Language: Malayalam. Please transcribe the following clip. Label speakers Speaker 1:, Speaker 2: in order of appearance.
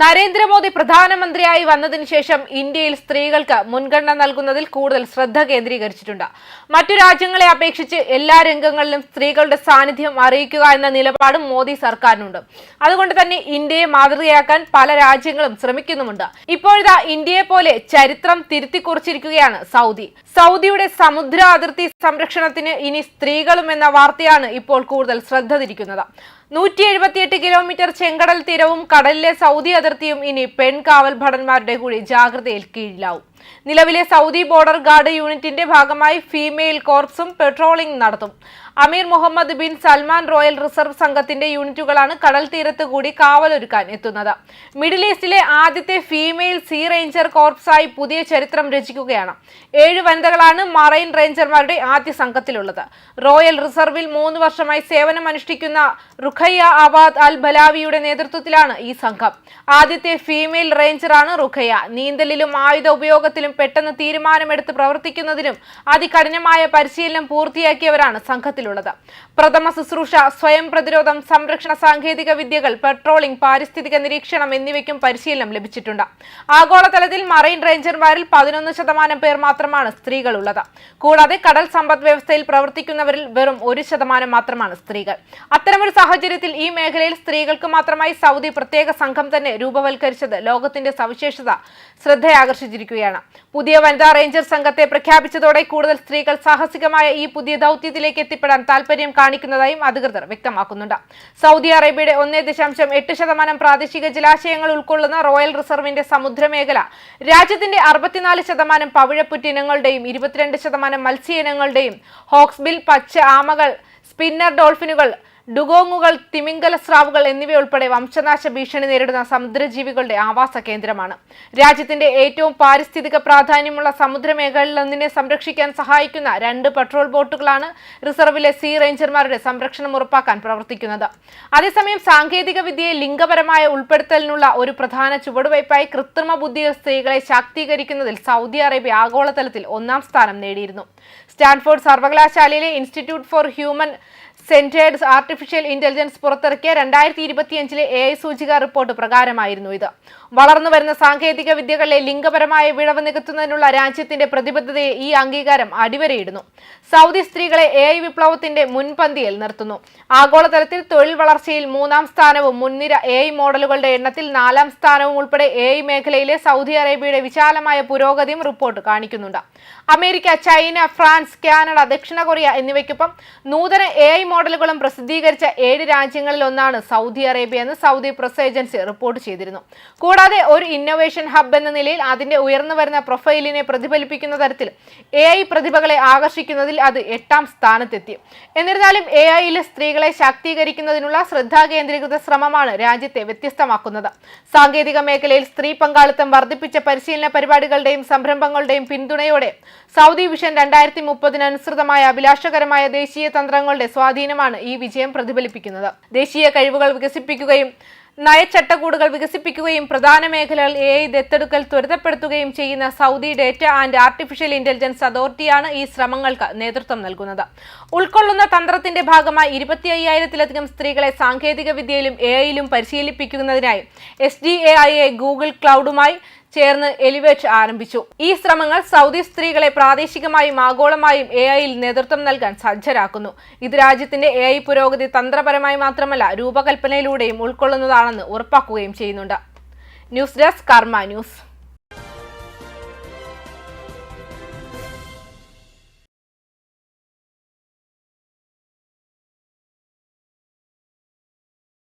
Speaker 1: നരേന്ദ്രമോദി പ്രധാനമന്ത്രിയായി വന്നതിന് ശേഷം ഇന്ത്യയിൽ സ്ത്രീകൾക്ക് മുൻഗണന നൽകുന്നതിൽ കൂടുതൽ ശ്രദ്ധ കേന്ദ്രീകരിച്ചിട്ടുണ്ട്. മറ്റു രാജ്യങ്ങളെ അപേക്ഷിച്ച് എല്ലാ രംഗങ്ങളിലും സ്ത്രീകളുടെ സാന്നിധ്യം അറിയിക്കുക എന്ന നിലപാടും മോദി സർക്കാരിനുണ്ട്. അതുകൊണ്ട് തന്നെ ഇന്ത്യയെ മാതൃകയാക്കാൻ പല രാജ്യങ്ങളും ശ്രമിക്കുന്നുമുണ്ട്. ഇപ്പോഴിതാ ഇന്ത്യയെ പോലെ ചരിത്രം തിരുത്തിക്കുറിച്ചിരിക്കുകയാണ് സൗദി. സൗദിയുടെ സമുദ്ര അതിർത്തി സംരക്ഷണത്തിന് ഇനി സ്ത്രീകളും എന്ന വാർത്തയാണ് ഇപ്പോൾ കൂടുതൽ ശ്രദ്ധ തിരിക്കുന്നത്. നൂറ്റി എഴുപത്തിയെട്ട് കിലോമീറ്റർ ചെങ്കടൽ തീരവും കടലിലെ സൗദി അതിർത്തിയും ഇനി പെൺകാവൽ ഭടന്മാരുടെ കൂടി ജാഗ്രതയിൽ കീഴിലാവും. നിലവിലെ സൗദി ബോർഡർ ഗാർഡ് യൂണിറ്റിന്റെ ഭാഗമായി ഫീമെയിൽ കോർപ്സും പെട്രോളിംഗ് നടത്തും. Amir Mohammed bin Salman royal reserve സംഘത്തിന്റെ യൂണിറ്റുകളാണ് കടൽ തീരത്ത് കൂടി കാവലൊരുക്കാൻ എത്തുന്നത്. മിഡിൽ ഈസ്റ്റിലെ ആദ്യത്തെ ഫീമെയിൽ സീ റേഞ്ചർ കോർപ്സായി പുതിയ ചരിത്രം രചിക്കുകയാണ്. ഏഴ് വനിതകളാണ് മറൈൻ റേഞ്ചർമാരുടെ ആദ്യ സംഘത്തിലുള്ളത്. റോയൽ റിസർവിൽ മൂന്ന് വർഷമായി സേവനം അനുഷ്ഠിക്കുന്ന റുഖയ്യ ആവാദ് അൽ ബലാവിയുടെ നേതൃത്വത്തിലാണ് ഈ സംഘം. ആദ്യത്തെ ഫീമെയിൽ റേഞ്ചറാണ് റുഖയ്യ. നീന്തലിലും ആയുധ ഉപയോഗത്തിലും പെട്ടെന്ന് തീരുമാനമെടുത്ത് പ്രവർത്തിക്കുന്നതിനും അതികഠിനമായ പരിശീലനം പൂർത്തിയാക്കിയവരാണ് സംഘത്തിലുള്ളത്. പ്രഥമ ശുശ്രൂഷ സ്വയം പ്രതിരോധം സംരക്ഷണ സാങ്കേതിക വിദ്യകൾ പെട്രോളിംഗ് പാരിസ്ഥിതിക നിരീക്ഷണം എന്നിവയ്ക്കും പരിശീലനം ലഭിച്ചിട്ടുണ്ട്. ആഗോളതലത്തിൽ മറൈൻ റേഞ്ചർമാരിൽ പതിനൊന്ന് ശതമാനം പേർ മാത്രമാണ് സ്ത്രീകളുള്ളത്. കൂടാതെ കടൽ സമ്പദ് വ്യവസ്ഥയിൽ പ്രവർത്തിക്കുന്നവരിൽ വെറും ഒരു ശതമാനം മാത്രമാണ് സ്ത്രീകൾ. അത്തരമൊരു സാഹചര്യത്തിൽ ഈ മേഖലയിൽ സ്ത്രീകൾക്ക് മാത്രമായി സൗദി പ്രത്യേക സംഘം തന്നെ രൂപവൽക്കരിച്ചത് ലോകത്തിന്റെ സവിശേഷത ശ്രദ്ധയാകർഷിച്ചിരിക്കുകയാണ്. പുതിയ വനിതാ റേഞ്ചർ സംഘത്തെ പ്രഖ്യാപിച്ചതോടെ കൂടുതൽ സ്ത്രീകൾ സാഹസികമായ ഈ പുതിയ ദൗത്യത്തിലേക്ക് എത്തിപ്പെടാൻ താൽപര്യം കാണിക്കുന്നതായും അധികൃതർ വ്യക്തമാക്കുന്നുണ്ട്. സൗദി അറേബ്യയുടെ ഒന്നേ ദശാംശം എട്ട് ശതമാനം പ്രാദേശിക ജലാശയങ്ങൾ ഉൾക്കൊള്ളുന്ന റോയൽ റിസർവിന്റെ സമുദ്രമേഖല രാജ്യത്തിന്റെ അറുപത്തിനാല് ശതമാനം പവിഴപ്പുറ്റിനങ്ങളുടെയും ഇരുപത്തിരണ്ട് ശതമാനം മത്സ്യ ഇനങ്ങളുടെയും ഹോക്സ്ബിൽ പച്ച ആമകൾ സ്പിന്നർ ഡോൾഫിനുകൾ ഡുഗോങ്ങുകൾ തിമിംഗല സ്രാവുകൾ എന്നിവയുൾപ്പെടെ വംശനാശ ഭീഷണി നേരിടുന്ന സമുദ്രജീവികളുടെ ആവാസ കേന്ദ്രമാണ്. രാജ്യത്തിന്റെ ഏറ്റവും പാരിസ്ഥിതിക പ്രാധാന്യമുള്ള സമുദ്രമേഖലയിലൊന്നിനെ സംരക്ഷിക്കാൻ സഹായിക്കുന്ന രണ്ട് പെട്രോൾ ബോട്ടുകളാണ് റിസർവിലെ സീ റേഞ്ചർമാരുടെ സംരക്ഷണം ഉറപ്പാക്കാൻ പ്രവർത്തിക്കുന്നത്. അതേസമയം സാങ്കേതിക വിദ്യയെ ലിംഗപരമായ ഉൾപ്പെടുത്തലിനുള്ള ഒരു പ്രധാന ചുവടുവയ്പായി കൃത്രിമ ബുദ്ധിയിൽ സ്ത്രീകളെ ശാക്തീകരിക്കുന്നതിൽ സൗദി അറേബ്യ ആഗോളതലത്തിൽ ഒന്നാം സ്ഥാനം നേടിയിരുന്നു. സ്റ്റാൻഫോർഡ് സർവകലാശാലയിലെ institute for human centered artificial intelligence പുറത്തിറക്കിയ രണ്ടായിരത്തി ഇരുപത്തിയഞ്ചിലെ എ ഐ സൂചിക റിപ്പോർട്ട് പ്രകാരമായിരുന്നു ഇത്. വളർന്നു വരുന്ന സാങ്കേതിക വിദ്യകളിലെ ലിംഗപരമായ വിടവ് നികത്തുന്നതിനുള്ള രാജ്യത്തിന്റെ പ്രതിബദ്ധതയെ ഈ അംഗീകാരം അടിവരയിടുന്നു. സൗദി സ്ത്രീകളെ എ ഐ വിപ്ലവത്തിന്റെ മുൻപന്തിയിൽ നിർത്തുന്നു. ആഗോളതലത്തിൽ തൊഴിൽ വളർച്ചയിൽ മൂന്നാം സ്ഥാനവും മുൻനിര എ ഐ മോഡലുകളുടെ എണ്ണത്തിൽ നാലാം സ്ഥാനവും ഉൾപ്പെടെ എ ഐ മേഖലയിലെ സൗദി അറേബ്യയുടെ വിശാലമായ പുരോഗതിയും റിപ്പോർട്ട് കാണിക്കുന്നുണ്ട്. അമേരിക്ക ചൈന ഫ്രാൻസ് കാനഡ ദക്ഷിണ കൊറിയ എന്നിവയ്ക്കൊപ്പം നൂതന എ ഐ മോഡലുകളും പ്രസിദ്ധീകരിച്ച ഏഴ് രാജ്യങ്ങളിൽ ഒന്നാണ് സൗദി അറേബ്യ എന്ന് സൗദി പ്രസ് ഏജൻസി റിപ്പോർട്ട് ചെയ്തിരുന്നു. കൂടാതെ ഒരു ഇന്നൊവേഷൻ ഹബ് എന്ന നിലയിൽ അതിന്റെ ഉയർന്നു വരുന്ന പ്രൊഫൈലിനെ പ്രതിഫലിപ്പിക്കുന്ന തരത്തിൽ എ ഐ പ്രതിഭകളെ ആകർഷിക്കുന്നതിൽ അത് എട്ടാം സ്ഥാനത്തെത്തി. എന്നിരുന്നാലും എ ഐയിലെ സ്ത്രീകളെ ശാക്തീകരിക്കുന്നതിനുള്ള ശ്രദ്ധാകേന്ദ്രീകൃത ശ്രമമാണ് രാജ്യത്തെ വ്യത്യസ്തമാക്കുന്നത്. സാങ്കേതിക മേഖലയിൽ സ്ത്രീ പങ്കാളിത്തം വർദ്ധിപ്പിച്ച പരിശീലന പരിപാടികളുടെയും സംരംഭങ്ങളുടെയും പിന്തുണയോടെ സൗദി വിഷൻ രണ്ടായിരത്തി മുപ്പതിനനുസൃതമായ അഭിലാഷകരമായ ദേശീയ തന്ത്രങ്ങളുടെ സ്വാധീനമാണ് ഈ വിജയം പ്രതിഫലിപ്പിക്കുന്നത്. ദേശീയ കഴിവുകൾ വികസിപ്പിക്കുകയും നയച്ചട്ടക്കൂടുകൾ വികസിപ്പിക്കുകയും പ്രധാന മേഖലകൾ എ ഐ ദത്തെടുക്കൽ ത്വരിതപ്പെടുത്തുകയും ചെയ്യുന്ന Saudi data and artificial intelligence അതോറിറ്റിയാണ് ഈ ശ്രമങ്ങൾക്ക് നേതൃത്വം നൽകുന്നത്. ഉൾക്കൊള്ളുന്ന തന്ത്രത്തിന്റെ ഭാഗമായി ഇരുപത്തി അയ്യായിരത്തിലധികം സ്ത്രീകളെ സാങ്കേതിക വിദ്യയിലും എ ഐയിലും പരിശീലിപ്പിക്കുന്നതിനായി S D A I A Google ക്ലൗഡുമായി ചേർന്ന് എലിവേറ്റ് ആരംഭിച്ചു. ഈ ശ്രമങ്ങൾ സൗദി സ്ത്രീകളെ പ്രാദേശികമായും ആഗോളമായും എ ഐയിൽ നേതൃത്വം നൽകാൻ സജ്ജരാക്കുന്നു. ഇത് രാജ്യത്തിന്റെ എ ഐ പുരോഗതി തന്ത്രപരമായി മാത്രമല്ല രൂപകൽപ്പനയിലൂടെയും ഉൾക്കൊള്ളുന്നതാണെന്ന് ഉറപ്പാക്കുകയും ചെയ്യുന്നുണ്ട്. News desk Karma news.